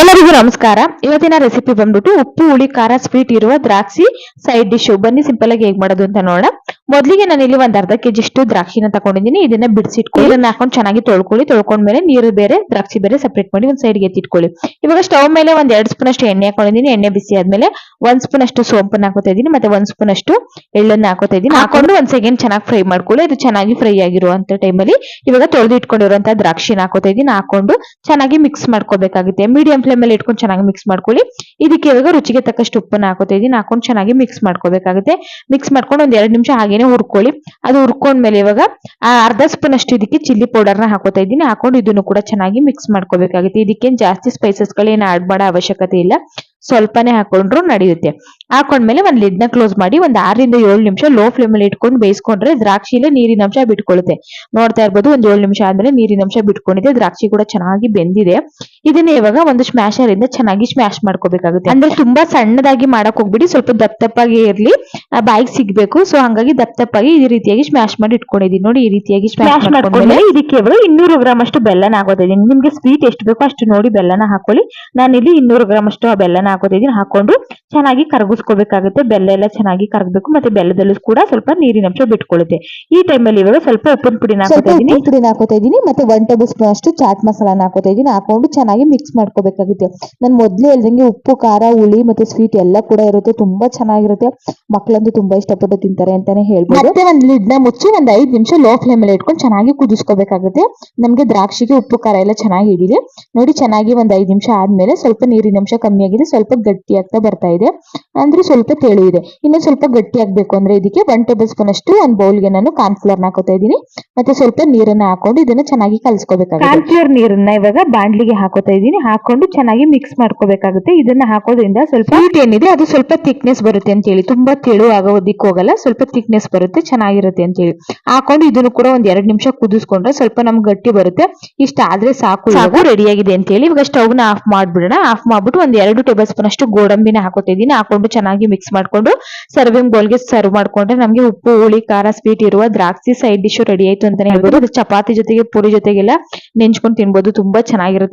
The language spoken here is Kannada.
ಎಲ್ಲರಿಗೂ ನಮಸ್ಕಾರ. ಇವತ್ತಿನ ರೆಸಿಪಿ ಬಂದ್ಬಿಟ್ಟು ಉಪ್ಪು, ಹುಳಿ, ಖಾರ ಸ್ವೀಟ್ ಇರುವ ದ್ರಾಕ್ಷಿ ಸೈಡ್ ಡಿಶ್ ಬನ್ನಿ ಸಿಂಪಲ್ ಆಗಿ ಹೇಗ್ ಮಾಡೋದು ಅಂತ ನೋಡೋಣ. ಮೊದಲಿಗೆ ನಾನು ಇಲ್ಲಿ ಒಂದ್ ಅರ್ಧ ಕೆಜಿ ಅಷ್ಟು ದ್ರಾಕ್ಷಿನ ತಗೊಂಡಿದ್ದೀನಿ. ಇದನ್ನ ಬಿಡಿಸಿಟ್ಕೊಳ್ಳಿ. ಇದನ್ನ ಹಾಕೊಂಡು ಚೆನ್ನಾಗಿ ತೊಳ್ಕೊಳ್ಳಿ. ತೊಳ್ಕೊಂಡ್ಮೇಲೆ ನೀರು ಬೇರೆ, ದ್ರಾಕ್ಷಿ ಬೇರೆ ಸಪ್ರೇಟ್ ಮಾಡಿ ಒಂದ್ ಸೈಡ್ಗೆ ಎತ್ತಿಟ್ಕೊಳ್ಳಿ. ಇವಾಗ ಸ್ಟವ್ ಮೇಲೆ ಒಂದ್ ಎರಡ್ ಸ್ಪೂನ್ ಅಷ್ಟು ಎಣ್ಣೆ ಹಾಕೊಂಡಿದ್ದೀನಿ. ಎಣ್ಣೆ ಬಿಸಿ ಆದ್ಮೇಲೆ ಒಂದ್ ಸ್ಪೂನ್ ಅಷ್ಟು ಸೋಂಪನ್ನ ಹಾಕೋತಾ ಇದೀನಿ ಮತ್ತೆ ಒಂದ್ ಸ್ಪೂನ್ ಅಷ್ಟು ಎಳ್ಳನ್ನ ಹಾಕೋತಾ ಇದೀನಿ ಹಾಕೊಂಡು ಒಂದ್ ಸೆಕೆಂಡ್ ಚೆನ್ನಾಗಿ ಫ್ರೈ ಮಾಡ್ಕೊಳ್ಳಿ. ಇದು ಚೆನ್ನಾಗಿ ಫ್ರೈ ಆಗಿರುವಂತ ಟೈಮಲ್ಲಿ ಇವಾಗ ತೊಳೆದು ಇಟ್ಕೊಂಡಿರುವಂತ ದ್ರಾಕ್ಷಿನ ಹಾಕೋತಾ ಇದೀನಿ ಹಾಕೊಂಡು ಚೆನ್ನಾಗಿ ಮಿಕ್ಸ್ ಮಾಡ್ಕೋಬೇಕಾಗುತ್ತೆ. ಮೀಡಿಯಂ ಫ್ಲೇಮ್ ಅಲ್ಲಿ ಇಟ್ಕೊಂಡು ಚೆನ್ನಾಗಿ ಮಿಕ್ಸ್ ಮಾಡ್ಕೊಳ್ಳಿ. ಇದಕ್ಕೆ ಇವಾಗ ರುಚಿಗೆ ತಕ್ಕಷ್ಟು ಉಪ್ಪನ್ನ ಹಾಕೋತಾ ಇದೀನಿ ಹಾಕೊಂಡು ಚೆನ್ನಾಗಿ ಮಿಕ್ಸ್ ಮಾಡ್ಕೋಬೇಕಾಗುತ್ತೆ. ಮಿಕ್ಸ್ ಮಾಡ್ಕೊಂಡು ಒಂದ್ ಎರಡು ನಿಮಿಷ ಹಾಗೇನೆ ಹುರ್ಕೊಳ್ಳಿ. ಅದು ಹುರ್ಕೊಂಡ್ಮೇಲೆ ಇವಾಗ ಅರ್ಧ ಸ್ಪೂನ್ ಅಷ್ಟು ಇದಕ್ಕೆ ಚಿಲ್ಲಿ ಪೌಡರ್ನ ಹಾಕೋತಾ ಇದ್ದೀನಿ. ಹಾಕೊಂಡು ಇದನ್ನು ಕೂಡ ಚೆನ್ನಾಗಿ ಮಿಕ್ಸ್ ಮಾಡ್ಕೋಬೇಕಾಗುತ್ತೆ. ಇದಕ್ಕೆ ಜಾಸ್ತಿ ಸ್ಪೈಸಸ್ ಗಳೇನು ಆಡ್ ಮಾಡೋ ಅವಶ್ಯಕತೆ ಇಲ್ಲ. ಸ್ವಲ್ಪನೇ ಹಾಕೊಂಡ್ರು ನಡೆಯುತ್ತೆ. ಹಾಕೊಂಡ್ಮೇಲೆ ಒಂದ್ ಲಿಡ್ನ ಕ್ಲೋಸ್ ಮಾಡಿ ಒಂದ್ ಆರರಿಂದ ಏಳು ನಿಮಿಷ ಲೋ ಫ್ಲೇಮ್ ಅಲ್ಲಿ ಇಟ್ಕೊಂಡು ಬೇಯಿಸ್ಕೊಂಡ್ರೆ ದ್ರಾಕ್ಷಿಲಿ ನೀರಿನ ಅಂಶ ಬಿಟ್ಕೊಳ್ಳುತ್ತೆ ನೋಡ್ತಾ ಇರ್ಬೋದು ಒಂದ್ ಏಳು ನಿಮಿಷ ಆದ್ಮೇಲೆ ನೀರಿನ ಅಂಶ ಬಿಟ್ಕೊಂಡಿದೆ ದ್ರಾಕ್ಷಿ ಕೂಡ ಚೆನ್ನಾಗಿ ಬೆಂದಿದೆ. ಇದನ್ನ ಇವಾಗ ಒಂದು ಸ್ಮ್ಯಾಶರ್ ಇಂದ ಚೆನ್ನಾಗಿ ಸ್ಮ್ಯಾಶ್ ಮಾಡ್ಕೋಬೇಕಾಗುತ್ತೆ. ಅಂದ್ರೆ ತುಂಬಾ ಸಣ್ಣದಾಗಿ ಮಾಡಕ್ ಹೋಗ್ಬಿಡಿ ಸ್ವಲ್ಪ ದಪ್ಪ ದಪ್ಪಾಗಿ ಇರ್ಲಿ ಬಾಯಿಗೆ ಸಿಗ್ಬೇಕು. ಸೊ ಹಂಗಾಗಿ ದಪ್ಪ ದಪ್ಪಾಗಿ ಈ ರೀತಿಯಾಗಿ ಸ್ಮ್ಯಾಶ್ ಮಾಡಿ ಇಟ್ಕೊಂಡಿದೀನಿ ನೋಡಿ ಈ ರೀತಿಯಾಗಿ ಸ್ಮ್ಯಾಶ್ ಮಾಡ್ಕೊಂಡ್ರೆ ಇದಕ್ಕೆ ಇವರು ಇನ್ನೂರು ಗ್ರಾಮ್ ಅಷ್ಟು ಬೆಲ್ಲನ ಹಾಕೋತಿದ್ದೀನಿ ನಿಮ್ಗೆ ಸ್ವೀಟ್ ಎಷ್ಟು ಬೇಕೋ ಅಷ್ಟು ನೋಡಿ ಬೆಲ್ಲನ ಹಾಕೊಳ್ಳಿ. ನಾನಿಲ್ಲಿ ಇನ್ನೂರು ಗ್ರಾಮ್ ಅಷ್ಟು ಆ ಬೆಲ್ಲನ ಹಾಕೋತಿದ್ದೀನಿ ಹಾಕೊಂಡು ಚೆನ್ನಾಗಿ ಕರಗಿಸ್ಕೋಬೇಕಾಗುತ್ತೆ. ಬೆಲ್ಲ ಎಲ್ಲ ಚೆನ್ನಾಗಿ ಕರಗಬೇಕು. ಮತ್ತೆ ಬೆಲ್ಲದಲ್ಲೂ ಕೂಡ ಸ್ವಲ್ಪ ನೀರಿನ ಅಂಶ ಬಿಟ್ಕೊಳ್ಳುತ್ತೆ. ಈ ಟೈಮಲ್ಲಿ ಇವಾಗ ಸ್ವಲ್ಪ ಉಪ್ಪಿನ ಪುಡಿನ ಸ್ವಲ್ಪ ಹಾಕೋತಾ ಇದೀನಿ ಉಪ್ಪಿನ ಪುಡಿನ ಹಾಕೋತಾ ಇದೀನಿ ಮತ್ತೆ ಒನ್ ಟೇಬಲ್ ಸ್ಪೂನ್ ಅಷ್ಟು ಚಾಟ್ ಮಸಾಲಾನ ಹಾಕೋತಾ ಇದೀನಿ ಹಾಕೊಂಡು ಚೆನ್ನಾಗಿ ಮಿಕ್ಸ್ ಮಾಡ್ಕೋಬೇಕಾಗುತ್ತೆ. ನಾನು ಮೊದ್ಲೇ ಹೇಳ್ದಂಗೆ ಉಪ್ಪು ಖಾರ ಹುಳಿ ಮತ್ತೆ ಸ್ವೀಟ್ ಎಲ್ಲ ಕೂಡ ಇರುತ್ತೆ. ತುಂಬಾ ಚೆನ್ನಾಗಿರುತ್ತೆ. ಮಕ್ಕಳಂತೂ ತುಂಬಾ ಇಷ್ಟಪಟ್ಟು ತಿಂತಾರೆ ಅಂತಾನೆ ಹೇಳ್ಬೋದು. ಮತ್ತೆ ಒಂದ್ ಲಿಡ್ನ ಮುಚ್ಚಿ ಒಂದ್ ಐದು ನಿಮಿಷ ಲೋ ಫ್ಲೇಮ್ ಅಲ್ಲಿ ಇಟ್ಕೊಂಡು ಚೆನ್ನಾಗಿ ಕುದಿಸ್ಕೋಬೇಕಾಗುತ್ತೆ. ನಮ್ಗೆ ದ್ರಾಕ್ಷಿಗೆ ಉಪ್ಪು ಖಾರ ಎಲ್ಲ ಚೆನ್ನಾಗಿ ಹಿಡಿದೆ ನೋಡಿ ಚೆನ್ನಾಗಿ ಒಂದ್ ಐದು ನಿಮಿಷ ಆದ್ಮೇಲೆ ಸ್ವಲ್ಪ ನೀರಿನ ಅಂಶ ಕಮ್ಮಿ ಆಗಿದೆ. ಸ್ವಲ್ಪ ಗಟ್ಟಿ ಆಗ್ತಾ ಬರ್ತಾ ಇದೆ. ಅಂದ್ರೆ ಸ್ವಲ್ಪ ತೆಳು ಇದೆ. ಇನ್ನು ಸ್ವಲ್ಪ ಗಟ್ಟಿ ಆಗ್ಬೇಕು ಅಂದ್ರೆ ಇದಕ್ಕೆ ಒನ್ ಟೇಬಲ್ ಸ್ಪೂನ್ ಅಷ್ಟು ಒಂದ್ ಬೌಲ್ಗೆ ನಾನು ಕಾರ್ನ್ಫ್ಲವರ್ನ ಹಾಕೋತಾ ಇದೀನಿ ಮತ್ತೆ ಸ್ವಲ್ಪ ನೀರನ್ನ ಹಾಕೊಂಡು ಇದನ್ನ ಚೆನ್ನಾಗಿ ಕಲ್ಸ್ಕೋಬೇಕಾಗುತ್ತೆ. ಕಾರ್ನ್ಫ್ಲವರ್ ನೀರನ್ನ ಇವಾಗ ಬಾಂಡ್ಲಿಗೆ ಹಾಕೋತಾ ಇದೀನಿ ಹಾಕೊಂಡು ಚೆನ್ನಾಗಿ ಮಿಕ್ಸ್ ಮಾಡ್ಕೋಬೇಕಾಗುತ್ತೆ. ಇದನ್ನ ಹಾಕೋದ್ರಿಂದ ಸ್ವಲ್ಪ ಸ್ವೀಟ್ ಏನಿದೆ ಅದು ಸ್ವಲ್ಪ ಥಿಕ್ನೆಸ್ ಬರುತ್ತೆ ಅಂತ ಹೇಳಿ ತುಂಬಾ ತೆಳು ಆಗೋದಿಕ್ಕೆ ಹೋಗಲ್ಲ ಸ್ವಲ್ಪ ಥಿಕ್ನೆಸ್ ಬರುತ್ತೆ ಚೆನ್ನಾಗಿರುತ್ತೆ ಅಂತ ಹೇಳಿ ಹಾಕೊಂಡು ಇದನ್ನು ಕೂಡ ಒಂದ್ ಎರಡ್ ನಿಮಿಷ ಕುದಿಸ್ಕೊಂಡ್ರೆ ಸ್ವಲ್ಪ ನಮ್ಗೆ ಗಟ್ಟಿ ಬರುತ್ತೆ. ಇಷ್ಟ ಆದ್ರೆ ಸಾಕು ಸಾಕು ರೆಡಿ ಆಗಿದೆ ಅಂತ ಹೇಳಿ ಇವಾಗ ಸ್ಟವ್ನ ಆಫ್ ಮಾಡ್ಬಿಡೋಣ. ಆಫ್ ಮಾಡ್ಬಿಟ್ಟು ಒಂದ್ ಎರಡು ಟೇಬಲ್ ಸ್ಪೂನ್ ಅಷ್ಟು ಗೋಡಂಬಿನ ಹಾಕೋತಿದ್ದೀನಿ. ಹಾಕೊಂಡು ಚೆನ್ನಾಗಿ ಮಿಕ್ಸ್ ಮಾಡ್ಕೊಂಡು ಸರ್ವಿಂಗ್ ಬೌಲ್ಗೆ ಸರ್ವ್ ಮಾಡ್ಕೊಂಡ್ರೆ ನಮ್ಗೆ ಉಪ್ಪು, ಹುಳಿ, ಖಾರ ಸ್ವೀಟ್ ಇರುವ ದ್ರಾಕ್ಷಿ ಸೈಡ್ ಡಿಶ್ ರೆಡಿ ಆಯ್ತು ಅಂತಾನೆ ಹೇಳ್ಬೋದು. ಚಪಾತಿ ಜೊತೆಗೆ ಪೂರಿ ಜೊತೆಗೆಲ್ಲ ನೆಂಚ್ಕೊಂಡು ತಿನ್ಬೋದು. ತುಂಬಾ ಚೆನ್ನಾಗಿರುತ್ತೆ.